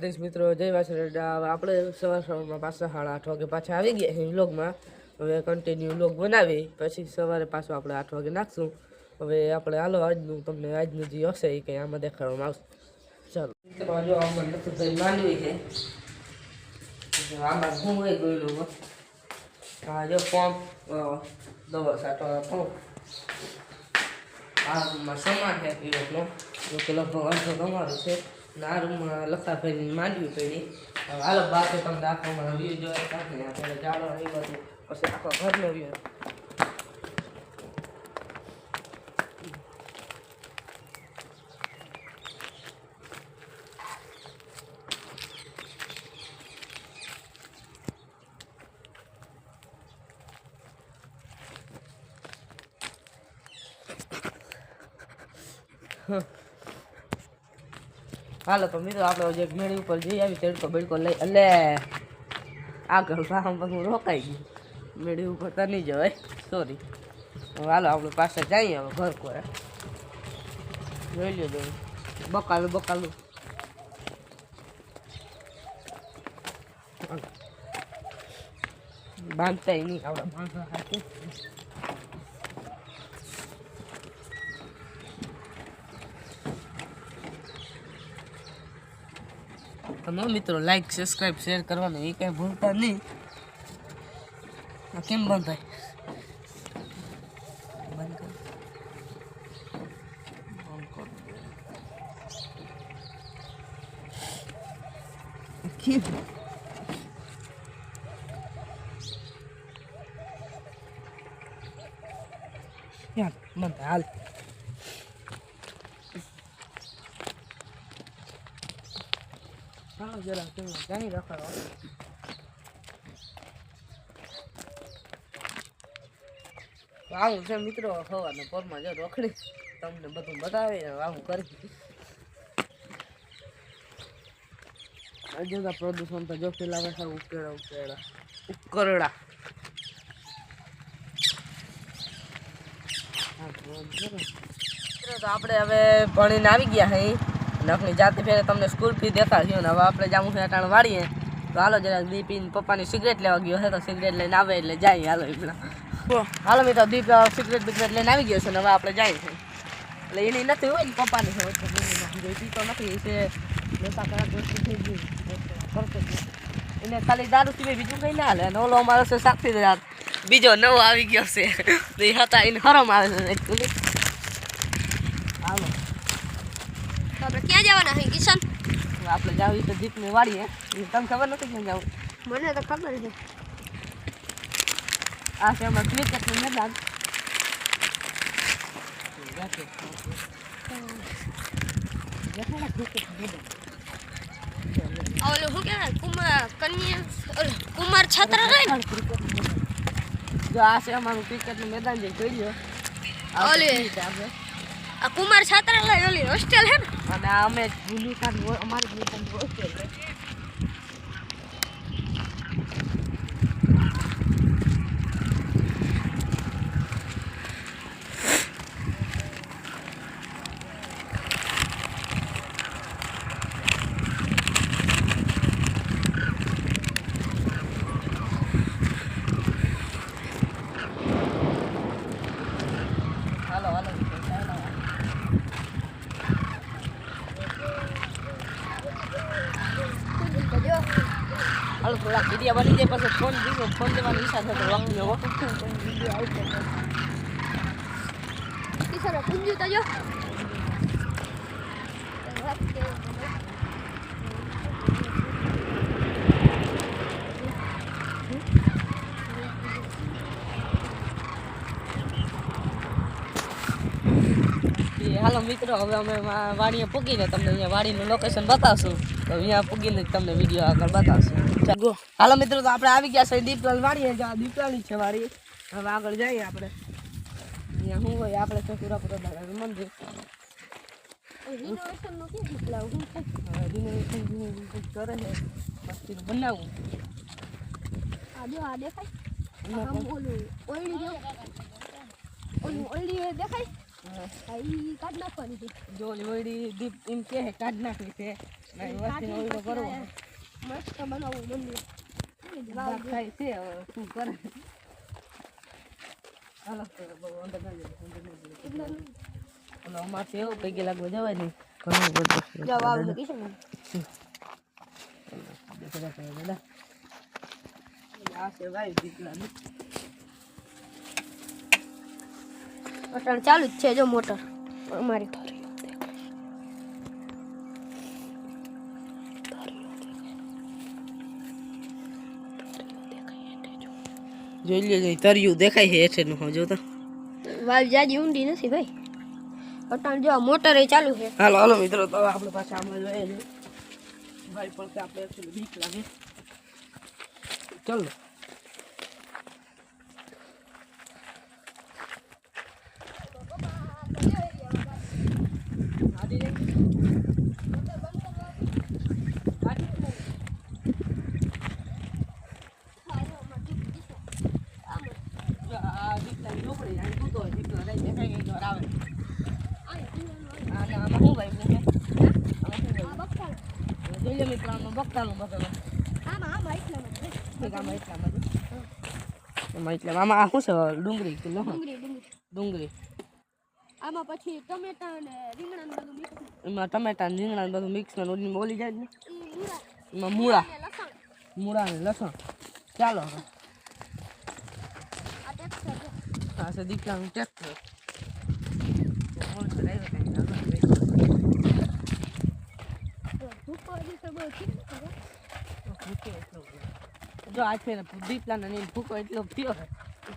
દેશ મિત્રો, જય વાસરડા આપણે સવાર સવારમાં પાછા સાડા આઠ વાગે પાછા આવી ગયા છીએ વ્લોગમાં. હવે કન્ટિન્યુ વ્લોગ બનાવી, પછી સવારે પાછો આપણે આઠ વાગે નાખશું. હવે આપણે હાલો, આજનું તમને, આજનું જે હશે એ કંઈ આમાં દેખાડવામાં આવશે. ચાલો. મિત્રો, જો આમાં નથી થઈ માંડવી છે. આમાં શું હોય ગયેલું પંપ દવા સાટો પંપ. આ રૂમમાં સામાન છે પીવાનો જો તમારું છે. આ રૂમમાં લખા ફેરીને માંડવી પડી. હાલો તો તમને આખો મારો વ્યૂ જોવા કાંઈ આપણે જાડો આવ્યો પછી આખો ઘરનો વ્યૂ હાલો તો મિત્રો, આપણે જે મેળી ઉપર જઈ આવી તડકો બડકો લઈ. એટલે આગળ ભાવ હું રોકાઈ ગયું. મેળી ઉપર તો નહીં જવાય. સોરી હાલો, આપણે પાસે જઈએ હવે ઘર કોઈ જોઈ લ્યો જોઈ બકાલું બકાલું. બાંધતા નહીં. આપણે બાંધવા તમે મિત્રો લાઈક સબસ્ક્રાઇબ શેર કરવાનું એ કંઈ ભૂલતા નહીં. આ કેમ બંધ થાય? બંધ કર. બંધ કર. કેમ? યાર બંધ થાય, હાલ હા જરા તમે જાણી રખાડો આવું છે મિત્રો સવારના પોરમાં જો રોખડી તમને બધું બતાવી આવું કરી હજુ પ્રદૂષણ તો જો ફેલાવે છે ઉકેળા ઉકેળા ઉકરડા તો આપણે હવે ભણીને આવી ગયા હે નખની જાતે ફેરે તમને સ્કૂલ ફી દેખાડ્યો ને હવે આપણે જામું છે અટાણ વાળીએ. તો હાલો જરા દીપીને પપ્પાની સિગરેટ લેવા ગયો છે તો સિગરેટ લઈને આવે એટલે જાય હાલો એમના. હાલો મેં તો દીપ સિગરેટ બિગરેટ લઈને આવી ગયો છે ને હવે આપણે જાય છે. એટલે એની નથી હોય ને પપ્પાની હોય તો નથી એ નશા થઈ ગઈ. એને ખાલી દારૂ સિવાય બીજું કંઈ ના હાલે. અને ઓલો અમારો છે સાક્ષી રાત બીજો નવો આવી ગયો છે. તો એ હતા એને હરમ આવે છે actually. હાલો તો આપણે ક્યાં જવાના હે કિશન? આપણે જાવી તો દીપને વાળીએ એ તમને ખબર નથી ક્યાં જવું? મને તો ખબર છે. આ છે અમારું ક્રિકેટનું મેદાન. ઓલું શું કહેવાય? કુમાર કન્યા? ઓલું કુમાર છત્ર રહે ને? જો આ છે અમારું ક્રિકેટનું મેદાન જે જોઈ લો ઓલી. આપણે. આ કુમાર છાત્રાલય ઓલી હોસ્ટેલ હે ને? અને અમે અમે ખાન અમારી હોસ્ટેલ છે હાલો હાલો ચાલો. જો હાલો થોડા વીડિયો બની જાય પછી ફોન દીધો ફોન દેવાની ઈચ્છા થતો વાંકી હો કિશન પૂંજ્યું તો જો એ હાલો મિત્રો હવે અમે વાડીએ પૂગીને તમને અહીંયા વાડીનું લોકેશન બતાવશું. તો અહીંયા પૂગીને તમને વીડિયો આગળ બતાવશું. હાલો મિત્રો તો આપણે આવી ગયા છે દીપલાલ વાડીએ. દીપલાલની છે વાડી. હવે આગળ જઈએ આપણે. અહીંયા શું હોય આપણે છે સુરાપુરા દાદાનું મંદિર. કરે છે. બનાવવું આ જો આ દેખાય. દેખાય? કાઢ નાખવાની છે જો હવે શું જવાય નહીં ઘણું બધું છે. જો છે ને. આ અટાણ ચાલુ જ છે જો મોટર. અમારી જોઈ લેજો ઈ તરિયું દેખાય છે હેઠેનું હો જોતા. વાલ જાજી ઊંડી નથી ભાઈ. અટાણ જો મોટર એ ચાલુ છે. હાલો હાલો મિત્રો તો આપણે પાછા આમાં જોઈએ ભાઈ પણ આપણે બીક લાગે. ચાલો આ દીપડાની ઝૂંપડી, અહીં સૂતો હોય, દીપડો રહી દેખાય કે ઘર આવે. આને આમાં શું વાવ્યું છે? આમાં શું વાવ્યું? જોઈ લો મિત્રો, આમાં બગદાનું બગદાનું. ઠીક, આમાં એટલામાં જ. એમાં એટલે આમાં આ શું છે ડુંગળી કે લસણ ડુંગળી ડુંગળી ડુંગળી આમાં પછી ટમેટા અને રીંગણા ને બધું મિક્સ એમાં ટમેટા ને રીંગણા ને બધું મિક્સ ને ઓલી ઓલી જાય ને. એમાં મૂળા. મૂળા ને લસણ. ચાલો હવે. આ ટેક્સચર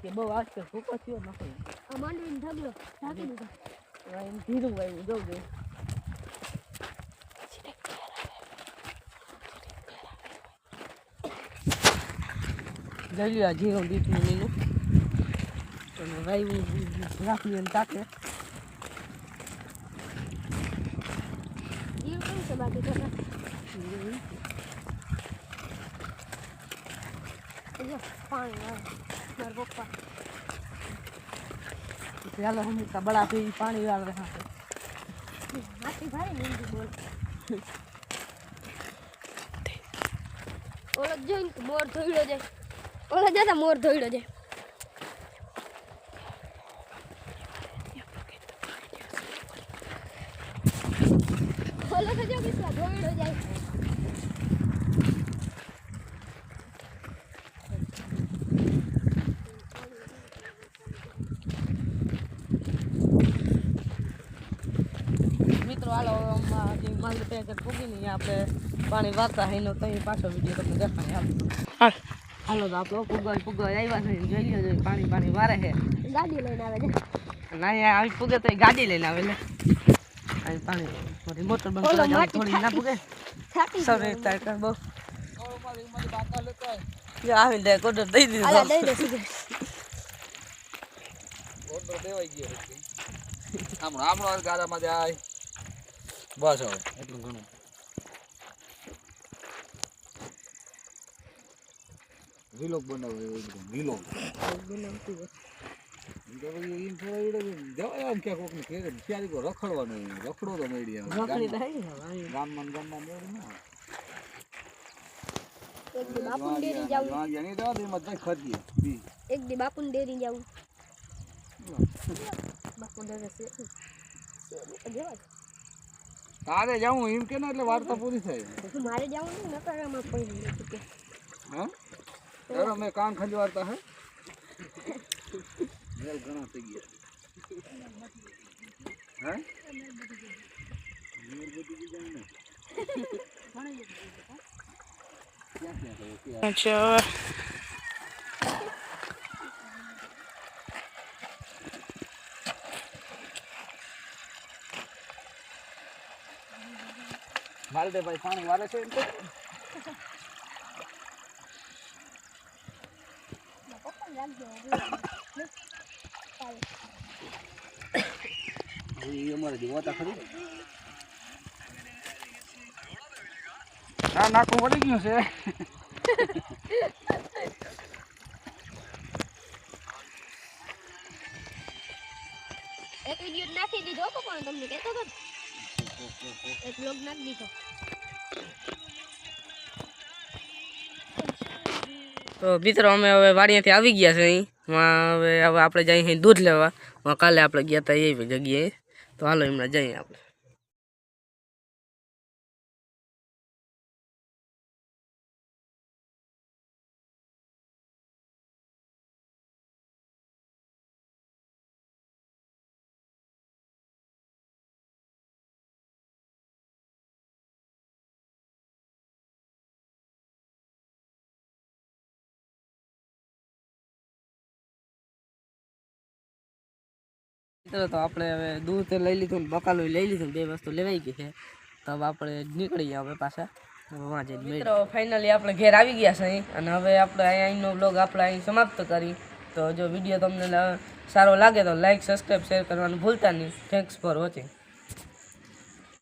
છે આ છે દીકરાનું ટ્રેક્ટર તો ધૂપ હજી તો બહુ છે ને ખબર? જો આજ ફેર દીપલા ને ભૂકો એટલો થયો છે કે બહુ આજ ફેર ભૂકો થયો નથી આ માંડવીનો ઢગલો ઢાંકી દીધો હવે એમ ધીરું વાયું જોઉં જોઈએ જોઈ લ્યો આ જીરું દીપનું લીલું અને વાયું રાખી એમ તાકે જીરું કેવું છે બાકી તો જો પાણી આવે મારા પપ્પા. ચાલો હું બડા પી પાણી વાળ હા. માટી ભારે બોલ. ઓલો જોઈને મોર ધોઈડો જાય. ઓળખ જતા મોર ધોઈડો જાય ઓલો તો જો કિસ્સા ધોઈડો જાય આપણે પાણી વારતા એનો તો પાછો વીડિયો તમને દેખાય. હાલો. હાલો. તો આપણો પુગલ પુગલ આવ્યા છે જોઈ લ્યો જોઈ પાણી પાણી વારે છે. ગાડી લઈને આવે છે. આવી પૂગે તો ગાડી લઈને આવે લે. અહીં પાણી મોટર બંધ થોડી ના પૂગે. તાર બહુ. આવીને કોડર દઈ દીધો દઈ દે આમણો ગારામાં જાય. બસ હવે એટલું ઘણું વિલોક બનાવો એવો બધો વિલોક ઈ તો પછી ઈ થોડા એવડે જવાય આમ ક્યાંક કોકને ઘેરે ક્યારેક તો રખડવાનું ઈ. રખડો તો મેળી આવે. રખડી તો ગામમાં- હે ને હવે અહીં. ગામમાં ને ગામમાં મેળી ના આવે. એક દી બાપુ વાં ડેરી ગયા- જાવું વાં ગયા. નહીં તો આ દીમાં તઈ ખરીદીએ. ઈ. એક દી બાપુ ડેરી જાવું બાપુ ડરે છે જવા તારે જાઉં એમ કે ને એટલે વાર્તા પૂરી થાય. દે. મારે જવું નહીં નકારામાં પડી નથી કે. હા? ચાલો મેં કાન ખાલી વાર્તા હે. મેલ ઘણા થઈ ગયા. હે? મેલ બધી બીજા ને. ક્યાં ક્યાં થયો અચ્છા ભાઈ પાણી વારે છે એમ તો. અમારે જીવાતા ખરી. ના નાખું પડી ગયું છે. એક વીડિયો નાખી દીધો હતો પણ તમને કહેતો હતો. એક બ્લોગ નાખી દીધો. તો મિત્રો, અમે હવે વાડીયાથી આવી ગયા છે અહીં. હવે હવે આપણે જઈએ દૂધ લેવા. કાલે આપણે ગયા હતા એ જગ્યાએ. તો હાલો એમના જઈએ આપણે. મિત્રો, તો આપણે હવે દૂધ લઈ લીધું ને બકાલું લઈ લીધું બે વસ્તુ લેવાઈ ગઈ છે. તો હવે આપણે નીકળી ગયા હવે પાછા મિત્રો ફાઇનલી આપણે ઘેર આવી ગયા છે અહીં. અને હવે આપણે અહીં અહીંનો બ્લોગ આપણે અહીં સમાપ્ત કરી. તો જો વીડિયો તમને સારો લાગે તો લાઈક સબસ્ક્રાઈબ શેર કરવાનું ભૂલતા નહીં. Thanks for watching